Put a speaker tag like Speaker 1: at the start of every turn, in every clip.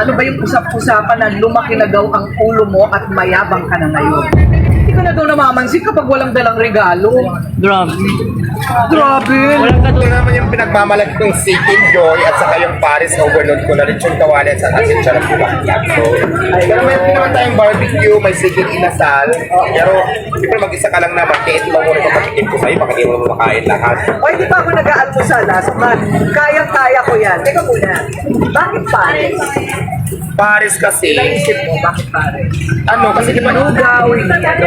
Speaker 1: ano ba yung usap-usapan na lumaki na daw ang ulo mo at mayabang ka na ngayon? Hindi ka na daw namamansin kapag walang dalang regalo.
Speaker 2: Grabe.
Speaker 1: Grabe!
Speaker 2: Walang
Speaker 3: Ito
Speaker 2: katulad.
Speaker 3: naman yung pinagmamalat kong Seeking Joy at saka yung Paris Overload ko na rin yung kawali at saka yung charap ko So, pero may din naman tayong barbecue, may Seeking Inasal. Pero, siyempre mag-isa ka lang naman, kaya ito lang muna papatikin ko sa'yo, baka di mo makain lahat.
Speaker 1: O, hindi pa ako nag-aalmusal last month. Kayang-kaya ko yan. Teka muna, bakit Paris?
Speaker 3: Paris kasi,
Speaker 1: Naisip mo, bakit Paris?
Speaker 3: ano, kasi di ba
Speaker 1: Manugaw, hindi ano.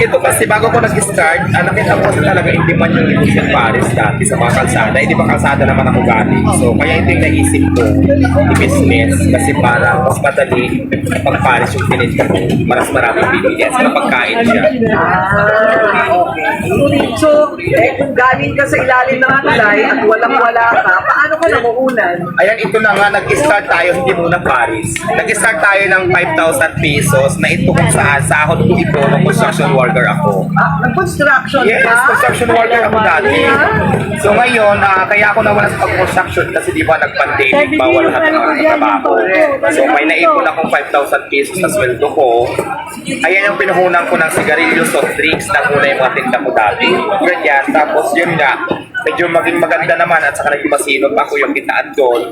Speaker 3: Ito kasi bago ko nag-start, ah, nakita ko talaga hindi man yung libos ng Paris dati sa mga kalsada. Hindi ba kalsada naman ako galing. So kaya ito yung naisip ko, i-business kasi para mas madali pag Paris yung tininda ko, maras maraming bibili at saka pagkain siya.
Speaker 1: Ah, okay. So, eh, kung galing ka sa ilalim ng tulay at walang-wala ka, paano ka namuunan?
Speaker 3: Ayan, ito na nga, nag-start tayo, hindi muna Paris. Nag-start tayo ng 5,000 pesos na ito kung saan sahod ko ito ng construction worker ako.
Speaker 1: Ah, nag-construction
Speaker 3: Yes, construction worker ako dati. So ngayon, ah, kaya ako nawala sa pag-construction kasi di ba nag-pandemic, bawal lahat ng mga trabaho. So may naipon akong 5,000 pesos sa sweldo ko. Ayan yung pinuhunan ko ng sigarilyo, soft drinks, na muna yung mga tinda ko dati. Ganyan. Tapos yun nga, medyo maging maganda naman at saka naging masinop ako yung kitaan doon.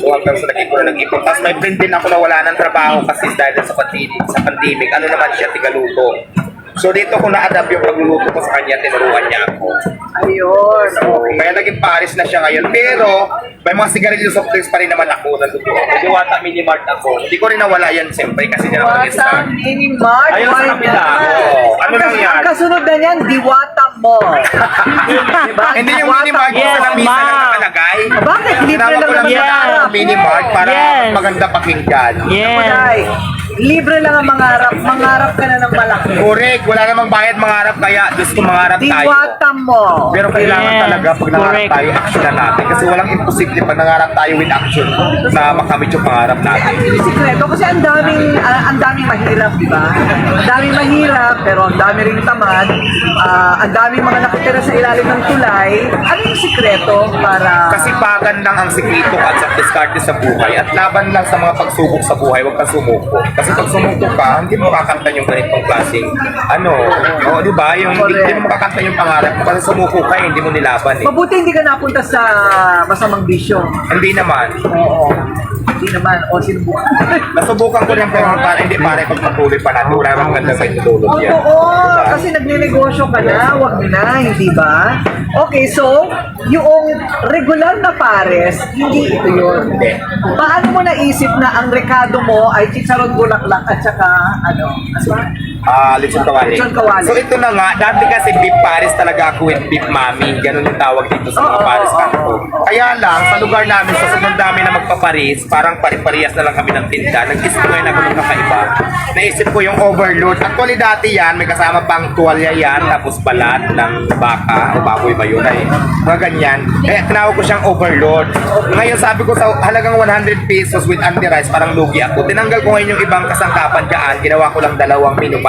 Speaker 3: So hanggang sa nag-ipon na nag-ipon. Tapos may friend din ako na wala ng trabaho kasi dahil sa pandemic, sa pandemic ano naman siya, tigaluto. So dito ko na-adapt yung pagluluto ko sa kanya, tinuruan niya ako.
Speaker 1: Ayun, okay.
Speaker 3: Kaya naging Paris na siya ngayon. Pero, may mga sigarilyo soft drinks pa rin naman ako. Nandito ako. May Diwata Mini Mart ako. Hindi ko rin nawala yan siyempre kasi ako
Speaker 1: Diwata
Speaker 3: nag-start.
Speaker 1: Mini Mart.
Speaker 3: Ayun, sa
Speaker 1: not?
Speaker 3: Oo. Ano yan?
Speaker 1: Ang kasunod na niyan, Diwata Mall. diba?
Speaker 3: Hindi yung mini mart
Speaker 2: Yes,
Speaker 3: sa lamisa lang nakalagay.
Speaker 1: Bakit? Libre
Speaker 3: Tinawag
Speaker 1: lang naman
Speaker 3: ng mini mart para
Speaker 2: Yes.
Speaker 3: maganda pakinggan.
Speaker 2: Yes.
Speaker 1: Kulay. Libre lang ang mangarap. Mangarap ka na ng malaki.
Speaker 3: Correct. Wala namang bayad mangarap kaya ko mangarap tayo.
Speaker 1: Diwata Mall.
Speaker 3: Pero kailangan
Speaker 2: Yes,
Speaker 3: talaga pag nangarap
Speaker 2: correct.
Speaker 3: tayo, action na natin. Kasi walang imposible pag nangarap tayo with action na makamit yung pangarap natin.
Speaker 1: Ang yung sikreto kasi ang daming ah, ang daming mahirap, di ba? Ang daming mahirap pero ang dami ring tamad. Ah, ang daming mga nakatira sa ilalim ng tulay. Ano yung sikreto para
Speaker 3: Kasipagan lang ang sikreto at sa diskarte sa buhay at laban lang sa mga pagsubok sa buhay, huwag kang sumuko. Kasi pag sumuko ka, hindi mo makakanta yung ganitong klaseng ano, o di ba? Yung hindi, hindi mo makakanta yung pangarap mo kasi sumuko ka, eh, hindi mo nilaban eh.
Speaker 1: Mabuti hindi ka napunta sa masamang bisyo.
Speaker 3: Hindi naman.
Speaker 1: Oo. Hindi naman. O sinubukan.
Speaker 3: Nasubukan ko lang pero para hindi pare pagpatuloy pa natin. Wala namang ganda sa itutulog
Speaker 1: Oo,
Speaker 3: yan.
Speaker 1: oo. Kasi nagne-negosyo ka na, wag na, hindi ba? Okay, so, yung regular na pares, hindi ito yun.
Speaker 3: Hindi.
Speaker 1: Paano mo naisip na ang rekado mo ay chicharon bulaklak at saka, ano, ba?
Speaker 3: Ah, lechon kawali.
Speaker 1: Lechon kawali.
Speaker 3: So ito na nga, dati kasi beef pares talaga ako with beef mami. Ganun yung tawag dito sa mga
Speaker 1: Oo,
Speaker 3: pares
Speaker 1: oo,
Speaker 3: kanto. Kaya lang, sa lugar namin, sa sobrang dami na magpaparis, parang pari-parehas na lang kami ng tinda. Nag-isip ngayon ako ng kakaiba. Naisip ko yung overload. Actually dati yan, may kasama pang tuwalya yan, tapos balat ng baka o baboy ba yun ay mga ganyan. Kaya tinawag ko siyang overload. Ngayon sabi ko sa halagang 100 pesos with anti rice, parang lugi ako. Tinanggal ko ngayon yung ibang kasangkapan dyan. Ginawa ko lang dalawang menu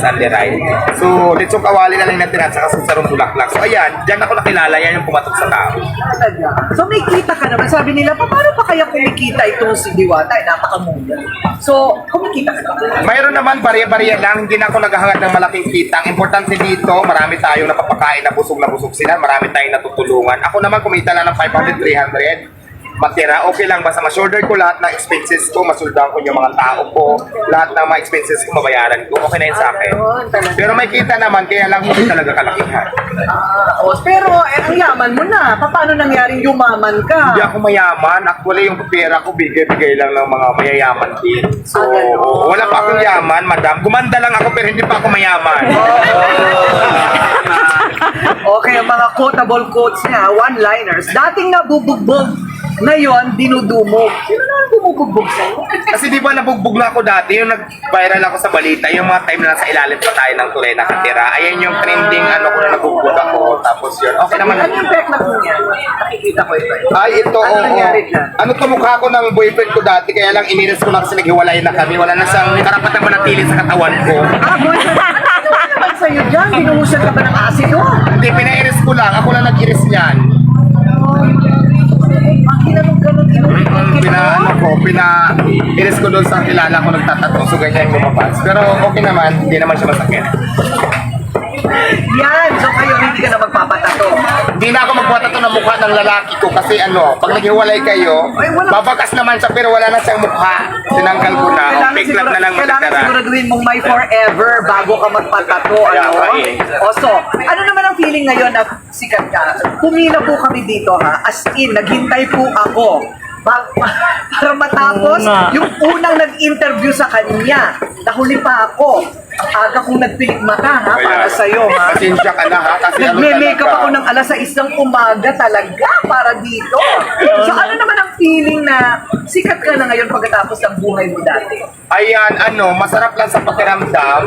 Speaker 3: sa anti rice. So, lechong kawali na lang natira at saka sarong bulaklak. So, ayan, dyan ako nakilala. Yan yung pumatok sa tao.
Speaker 1: Talaga. So may kita ka naman. Sabi nila, "Pa, paano pa kaya kumikita itong si Diwata? Ay, napakamuda. So, kumikita ka naman.
Speaker 3: Mayroon naman bariya-bariya lang, hindi na ako naghahangad ng malaking kita. Ang importante dito, marami tayong napapakain na busog na busog sila, marami tayong natutulungan. Ako naman kumita lang ng 500, 300 matira, okay lang. Basta ma-shoulder ko lahat ng expenses ko, masuldahan ko yung mga tao ko, lahat ng mga expenses ko, mabayaran ko. Okay na yun sa akin.
Speaker 1: Ayun, talaga.
Speaker 3: Pero may kita naman, kaya lang hindi talaga kalakihan.
Speaker 1: Ah, oh, pero eh, ang yaman mo na. Pa- Paano nangyaring yumaman ka?
Speaker 3: Hindi ako mayaman. Actually, yung pera ko, bigay-bigay lang ng mga mayayaman din. So,
Speaker 1: Ah, ganun.
Speaker 3: wala pa akong yaman, madam. Gumanda lang ako, pero hindi pa ako mayaman.
Speaker 1: Okay, ang mga quotable quotes niya, one-liners. Dating nabubugbog, ngayon dinudumog. Sino na ang bumubugbog sa'yo?
Speaker 3: Kasi di ba nabugbog na ako dati, yung nag-viral ako sa balita, yung mga time na nasa ilalim pa tayo ng tulay nakatira. Ayan yung trending ano ko na nabugbog ako. Tapos yun, okay naman.
Speaker 1: Ano yung pek na niya? Nakikita ko ito.
Speaker 3: Ay, ito,
Speaker 1: Ano
Speaker 3: oo.
Speaker 1: nangyari dyan?
Speaker 3: Ano to mukha ko ng boyfriend ko dati, kaya lang iniris ko lang kasi naghiwalay na kami. Wala na siyang karapatan manatili sa katawan ko.
Speaker 1: Ah, boyfriend. Ano naman sa'yo dyan? Binuhusan ka ba ng asido?
Speaker 3: Hindi, pinairis ko lang. Ako lang nag-iris niyan. Mm, Pinaano ko. pina iris ko doon sa kilala ko nagtatato. So ganyan yung lumabas. Pero okay naman, hindi naman siya masakit.
Speaker 1: Yan! So kayo hindi ka na magpapatato.
Speaker 3: Hindi na ako magpatato ng mukha ng lalaki ko kasi ano, pag naghiwalay kayo,
Speaker 1: Ay, wala.
Speaker 3: babakas naman siya pero wala na siyang mukha. Tinanggal ko na. O, fake lang na lang
Speaker 1: kailangan
Speaker 3: matitira.
Speaker 1: siguraduhin mong may forever bago ka magpatato.
Speaker 3: Kaya
Speaker 1: Ano?
Speaker 3: nga eh.
Speaker 1: O so, ano naman ang feeling ngayon na sikat ka? Pumila po kami dito ha. As in, naghintay po ako. Ba- para matapos yung unang nag-interview sa kanya. Nahuli pa ako. Aga kong nagpilik mata ha, para
Speaker 3: Kaya,
Speaker 1: sa'yo ha.
Speaker 3: Pasensya ka na ha. Kasi ano
Speaker 1: Nagme-makeup
Speaker 3: talaga.
Speaker 1: ako ng alas 6 ng umaga talaga para dito. So ano naman ang feeling na sikat ka na ngayon pagkatapos ng buhay mo dati?
Speaker 3: Ayan, ano, masarap lang sa pakiramdam.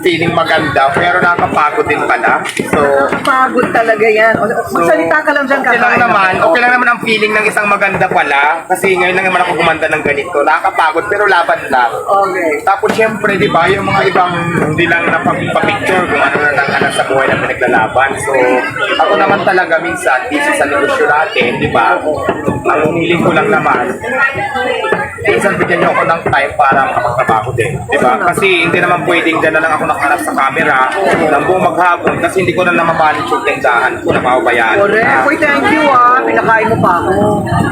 Speaker 3: Feeling maganda, pero nakakapagod din pala. So,
Speaker 1: Pagod talaga yan. O, o, magsalita ka lang dyan
Speaker 3: okay lang
Speaker 1: kakain
Speaker 3: naman.
Speaker 1: ako.
Speaker 3: Okay lang naman ang feeling ng isang maganda pala. Kasi ngayon lang naman ako gumanda ng ganito. Nakakapagod, pero laban lang.
Speaker 1: Okay.
Speaker 3: Tapos syempre, di ba, yung mga ibang hindi lang napapicture kung ano na lang sa buhay na pinaglalaban. So, ako naman talaga minsan, busy sa negosyo natin, di ba? Ang hiling ko lang naman, minsan bigyan niyo ako ng time para makapagtrabaho din. Di ba? Kasi hindi naman pwedeng dyan na lang ako nakaharap sa camera ng buong maghapon kasi hindi ko na naman manage yung tindahan ko na mapabayaan.
Speaker 1: Correct. Uy, thank you ah. Pinakain mo pa ako.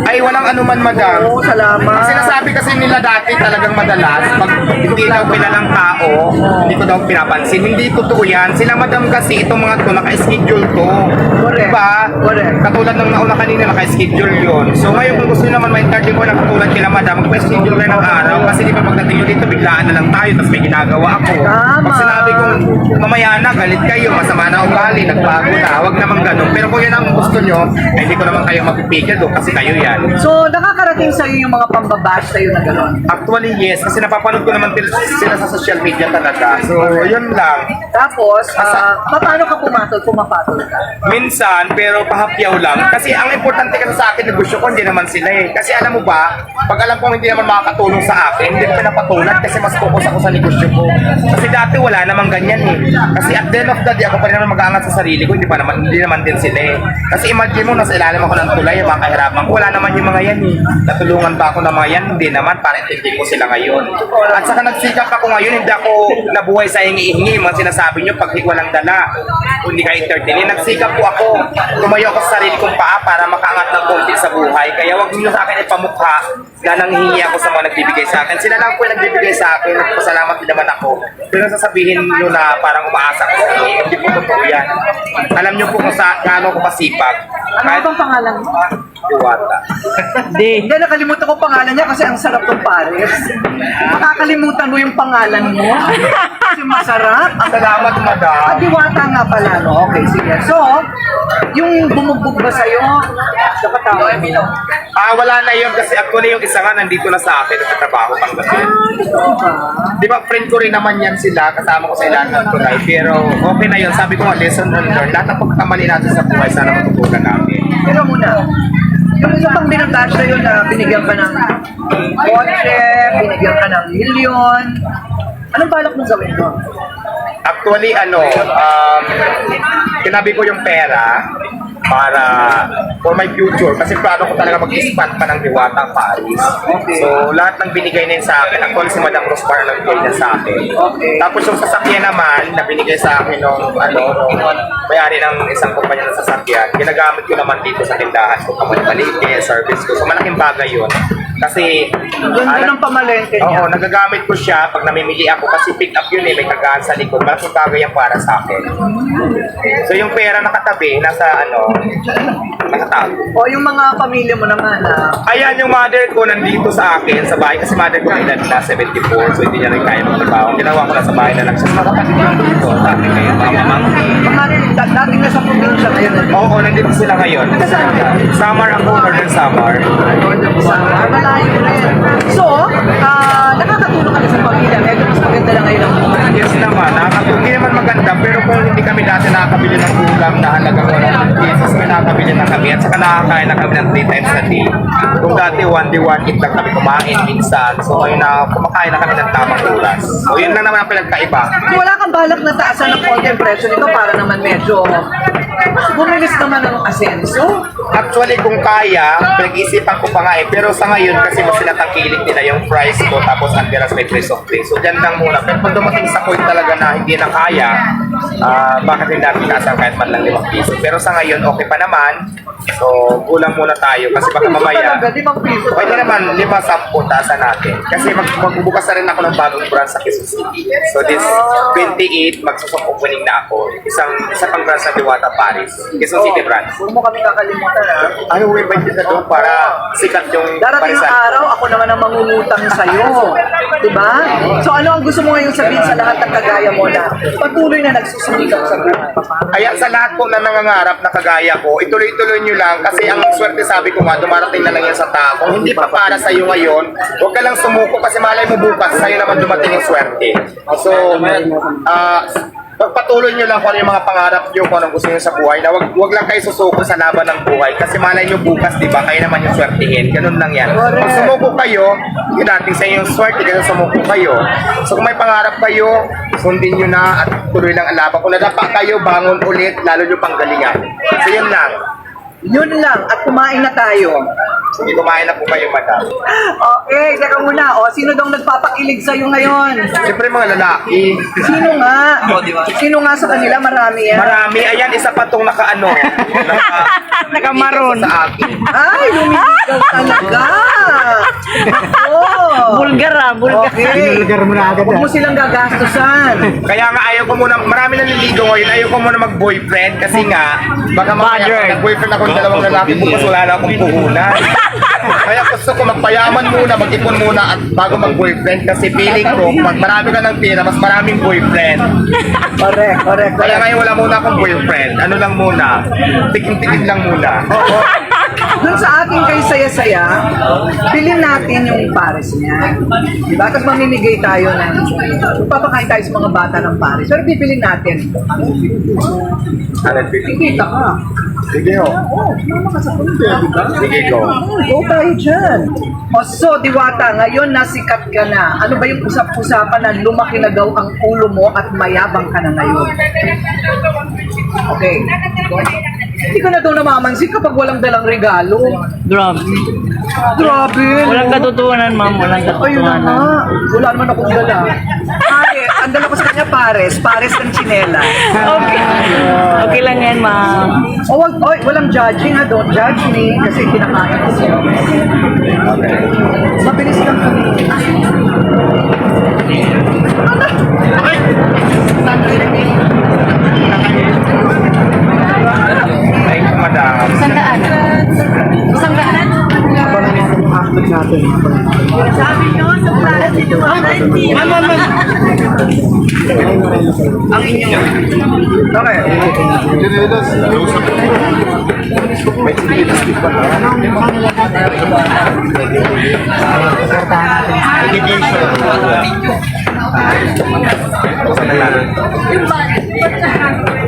Speaker 3: Ay, walang anuman, madam.
Speaker 1: Oo, salamat.
Speaker 3: Ang sinasabi kasi nila dati talagang madalas, pag hindi daw kilalang tao, hindi ko daw pinapansin. Hindi totoo yan. Sila madam kasi itong mga to, naka-schedule to.
Speaker 1: Correct.
Speaker 3: Diba?
Speaker 1: Correct.
Speaker 3: Katulad ng nauna kanina, naka-schedule yun. So ngayon kung gusto nyo naman ma-interview ko na katulad kila madam, mag-schedule kayo ng araw. Kasi di ba pagdating nyo dito, biglaan na lang tayo, tapos may ginagawa ako.
Speaker 1: Tama.
Speaker 3: Pag sinabi kong mamaya na, galit kayo, masama na ugali, nagbago na, wag naman ganun. Pero kung yun ang gusto nyo, eh, hindi ko naman kayo mapipigil doon kasi kayo yan.
Speaker 1: So, nakakarating sa'yo yung mga pambabash sa'yo na gano'n.
Speaker 3: Actually, yes. Kasi napapanood ko naman sila sa social media talaga. So, yun lang.
Speaker 1: Tapos, ah, paano ka pumatol? Pumapatol ka?
Speaker 3: Minsan, pero pahapyaw lang. Kasi ang importante kasi sa akin, negosyo ko, hindi naman sila eh. Kasi alam mo ba, pag alam kong hindi naman makakatulong sa akin, hindi ko pinapatulan kasi mas focus ako sa negosyo ko. Kasi dati wala namang ganyan eh. Kasi at the end of the day, ako pa rin naman mag-aangat sa sarili ko, hindi pa naman, hindi naman din sila eh. Kasi imagine mo, nasa ilalim ako ng tulay, yung mga kahirapan ko, wala naman yung mga yan eh. Natulungan ba ako ng mga yan? Hindi naman, para intindihin ko sila ngayon. At saka nagsikap ako ngayon, hindi ako nabuhay sa hingi-hingi, mga sinasabi nyo, pag walang dala, hindi ka entertainin, nagsikap po ako. Tumayo ako sa sarili kong paa para makaangat ng konti sa buhay. Kaya wag niyo sa akin ipamukha na nanghihingi ako sa mga nagbibigay sa akin. Sila lang po yung nagbibigay sa akin, nagpasalamat din naman ako. Pero sasabihin nyo na parang umaasa ko, hindi po totoo yan. Alam nyo po kung sa gaano ko masipag.
Speaker 1: Ano
Speaker 3: Kahit
Speaker 1: bang pangalan mo?
Speaker 3: Diwata.
Speaker 1: Hindi. Hindi, nakalimutan ko pangalan niya kasi ang sarap ng pares. Makakalimutan mo yung pangalan mo. Kasi masarap. Ang
Speaker 3: Salamat, madam.
Speaker 1: Ah, diwata nga pala, no? Okay, sige. So, yung bumugbog ba sa'yo? Dapat tao.
Speaker 3: Ah, wala na yun kasi actually yung isa nga nandito na sa akin nagtatrabaho pang gabi.
Speaker 1: Ba?
Speaker 3: Di ba, friend ko rin naman yan sila, kasama ko sa ilan ng tulay. Pero okay na yun, sabi ko nga, lesson learned. Lahat ng pagkakamali natin sa buhay, sana matutunan namin.
Speaker 1: Pero muna, yung isa pang binabash sa'yo na binigyan ka ng kotse, binigyan ka ng milyon, anong balak mong gawin mo?
Speaker 3: Actually, ano, um, tinabi ko yung pera para for my future kasi plano ko talaga mag-expand pa ng Diwata Paris. So, lahat ng binigay yun sa akin, actually si Madam Rosmar ang nagbigay niya sa akin.
Speaker 1: Okay.
Speaker 3: Tapos yung sasakyan naman na binigay sa akin nung ano, nung may-ari ng isang kumpanya ng sasakyan, ginagamit ko naman dito sa tindahan ko kapag maliit service ko. So malaking bagay yun. Kasi
Speaker 1: Ganda
Speaker 3: ah,
Speaker 1: ng pamalente niya.
Speaker 3: Oo, nagagamit ko siya pag namimili ako kasi pick up yun eh, may kagaan sa likod. Malaking bagay yan para sa akin. So yung pera nakatabi, nasa ano, nakatago.
Speaker 1: O yung mga pamilya mo naman na
Speaker 3: Ayan yung mother ko nandito sa akin sa bahay kasi mother ko edad na 74 so hindi niya rin kaya magtrabaho. Ginawa ko na sa bahay na lang siya. Mga kapatid ko dito, sabi kayo, mga mamangkin.
Speaker 1: mga da- dating nasa probinsya ngayon na
Speaker 3: Oo, nandito sila ngayon. Summer ako, Northern Summer.
Speaker 1: sa malayo rin. So, ah, nakakatulong ka na sa pamilya. Medyo mas maganda lang ngayon ang buhay.
Speaker 3: Yes naman, nakaka- hindi naman maganda pero kung hindi kami dati nakakabili ng ulam na halagang 100 pesos, may nakakabili na kami at saka nakakain na kami ng 3 times a day. Kung dati one day one eat lang kami kumain minsan, so ngayon na kumakain na kami ng tamang oras. So yun lang naman ang pinagkaiba.
Speaker 1: Kung wala kang balak na taasan ng ang presyo nito para naman medyo bumilis naman ang asenso.
Speaker 3: Actually, kung kaya, pinag-isipan ko pa nga eh. Pero sa ngayon, kasi mas sinatangkilik nila yung price ko, tapos under as may price of pay. So, dyan lang muna. Pero kung dumating sa point talaga na hindi na kaya, ah, bakit hindi natin taasan kahit man lang limang piso. Pero sa ngayon, okay pa naman. So, kulang muna tayo. Kasi baka mamaya, pwede naman lima, sampu, taasan natin. Kasi mag magbubukas na rin ako ng bagong branch sa Quezon City. So, this 28, magsusok opening na ako. Isang, isa pang branch sa Diwata, Paris. Quezon City branch.
Speaker 1: Huwag mo kami kakalimutan ha.
Speaker 3: Ano may budget na doon para sikat yung
Speaker 1: Darating ang
Speaker 3: parisan?
Speaker 1: araw, ako naman ang mangungutang sa'yo. Diba? So ano ang gusto mo ngayon sabihin sa lahat ng kagaya mo na patuloy na nagsusumikap sa buhay?
Speaker 3: Kaya sa lahat po na nangangarap na kagaya ko, ituloy-tuloy nyo lang kasi ang swerte sabi ko nga, dumarating na lang yan sa tao. Kung hindi pa para sa iyo ngayon, huwag ka lang sumuko kasi malay mo bukas, sa'yo naman dumating yung swerte. So, ah, pagpatuloy nyo lang kung ano yung mga pangarap nyo, kung anong gusto nyo sa buhay, na wag, wag lang kayo susuko sa laban ng buhay. Kasi malay nyo bukas, di ba, kayo naman yung swertihin. Ganun lang yan. Pag sumuko kayo, yun natin sa yung swerte, kasi sumuko kayo. So kung may pangarap kayo, sundin nyo na at tuloy lang ang laban. Kung nadapa kayo, bangon ulit, lalo nyo pang galingan. So yun lang.
Speaker 1: Yun lang, at kumain na tayo.
Speaker 3: Sige, kumain na po kayo, madam.
Speaker 1: Okay, teka muna. O, sino daw nagpapakilig sa'yo ngayon?
Speaker 3: Siyempre mga lalaki.
Speaker 1: Sino nga? Sino nga sa kanila? Marami yan.
Speaker 3: Marami. Ayan, isa pa tong naka-ano. Naka,
Speaker 2: Nakamaroon.
Speaker 3: Sa akin.
Speaker 1: Ay, lumiligaw talaga. Oh.
Speaker 2: Bulgar ah, bulgar.
Speaker 1: Okay. Huwag mo silang gagastusan.
Speaker 3: Kaya nga ayaw ko muna, marami na naliligo ngayon, ayaw ko muna mag-boyfriend kasi nga, baka mamaya
Speaker 2: Bad
Speaker 3: pag nag-boyfriend ako ng dalawang lalaki, bukas wala na akong puhunan. Kaya gusto ko magpayaman muna, mag-ipon muna at bago mag-boyfriend kasi feeling ko, pag marami ka ng pera, mas maraming boyfriend.
Speaker 1: Correct, correct,
Speaker 3: Kaya
Speaker 1: correct.
Speaker 3: ngayon wala muna akong boyfriend. Ano lang muna, tikim-tikim lang muna.
Speaker 1: Oo. Doon sa ating kay saya-saya, bilhin natin yung pares niya. Diba? Tapos mamimigay tayo ng, papakain tayo sa mga bata ng pares. Pero bibilin natin.
Speaker 3: Sige.
Speaker 1: Kikita ka.
Speaker 3: Sige ho.
Speaker 1: Oo, mama ka sa diba?
Speaker 3: Sige ko.
Speaker 1: Go tayo dyan. O so, Diwata, ngayon nasikat ka na. Ano ba yung usap-usapan na lumaki na daw ang ulo mo at mayabang ka na ngayon? Okay. Hindi ka na daw namamansin kapag walang dalang regalo.
Speaker 2: Grabe.
Speaker 1: Grabe.
Speaker 2: Walang katotohanan, ma'am. Walang
Speaker 1: Ayun na nga.
Speaker 2: katotohanan.
Speaker 1: Wala naman akong dala. Pare, ang dala ko sa kanya pares. Pares ng chinela.
Speaker 2: Okay. Okay lang yan, ma'am.
Speaker 1: O wag, oy, walang judging ha. Don't judge me. Kasi kinakain ko siya. Mabilis lang kami. Ano? Ang inyo. Okay.
Speaker 3: May silitas din ba na?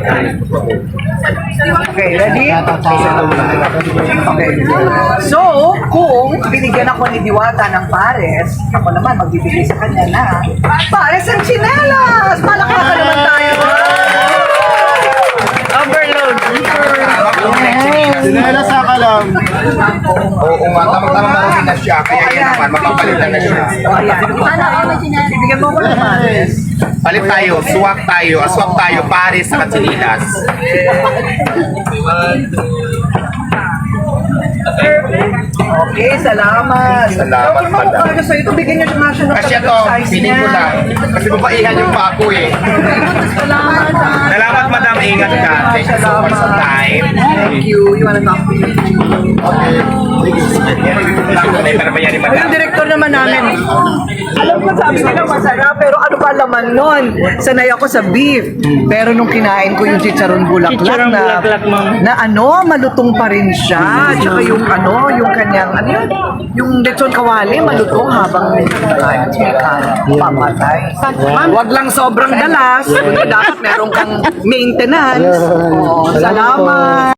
Speaker 1: Okay, ready? Okay. So, kung binigyan ako ni Diwata ng pares, ako naman magbibigay sa kanya na pares ang chinelas! Palakpakan naman tayo!
Speaker 2: Overload.
Speaker 4: Sinela sa ka lang.
Speaker 3: Oo nga, tamang-tamang marunong na siya. Kaya yan naman, mapapalitan na siya.
Speaker 1: O, ayan. Bibigyan mo ko pares.
Speaker 3: Palit tayo, swap tayo, ah, swap tayo, pares sa katsilinas.
Speaker 1: Okay, salamat.
Speaker 3: Salamat,
Speaker 1: kung
Speaker 3: madam.
Speaker 1: makakaya sa'yo, ito, bigyan niyo nga siya ng
Speaker 3: Kasi ito, piling ko lang. Kasi babaihan yung pa ako eh.
Speaker 1: Salamat.
Speaker 3: Salamat, madam. Ingat ka. Thank you so much sa time.
Speaker 1: Thank you. You wanna talk to me?
Speaker 3: Okay. Pero ba yan ni
Speaker 1: Ay, yung director naman namin. Alam ko sabi nila masarap, pero ano ba laman nun? Sanay ako sa beef. Pero nung kinain ko yung chicharon bulaklak
Speaker 2: Chicharon
Speaker 1: na,
Speaker 2: bulaklak, ma'am.
Speaker 1: na ano, malutong pa rin siya. Tsaka yung ano, yung kanyang, ano yun? Yung lechon kawali, malutong habang nakain. Pamatay. Wag lang sobrang dalas. Dapat meron kang maintenance. Oh, salamat.